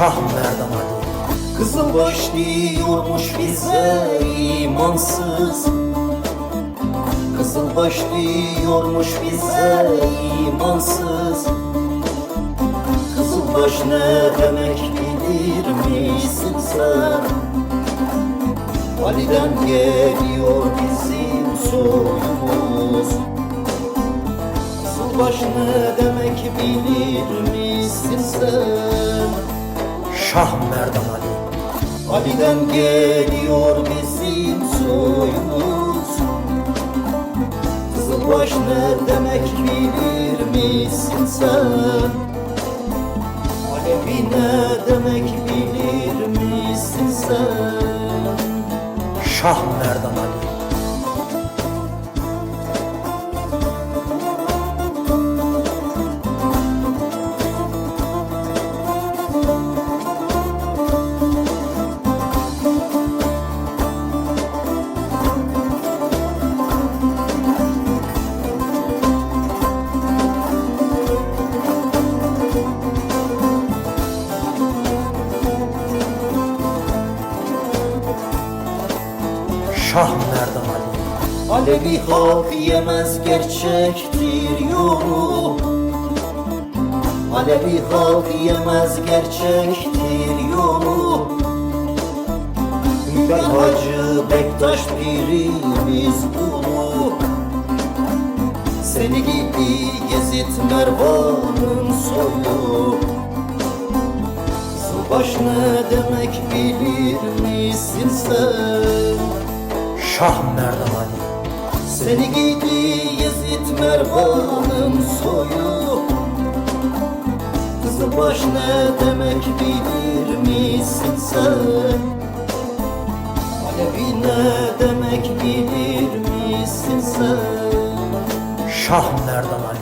Şah Merdan Ali Kızılbaş diyormuş bize imansız Kızılbaş diyormuş bize imansız Kızılbaş ne demek bilir misin sen? Ali'den geliyor bizim soyumuz Kızılbaş ne demek bilir misin sen? Şah Merdan Ali Ali'den geliyor bizim soyumuz Kızılbaş ne demek bilir misin sen? Alevi ne demek bilir misin sen? Şah Merdan Şah. Merdan Ali Alevi halk yemez gerçektir yolu Alevi halk yemez gerçektir yolu Hünkar Hacı Bektaş pirimiz ulu Seni gibi Yezid Mervan'ın soyu Subaş ne demek bilir misin sen? Şah Merdan Ali Seni giydi Yezid Mervan'ın soyu Kızılbaş ne demek bilir misin sen? Alevi ne demek bilir misin sen? Şah Merdan Ali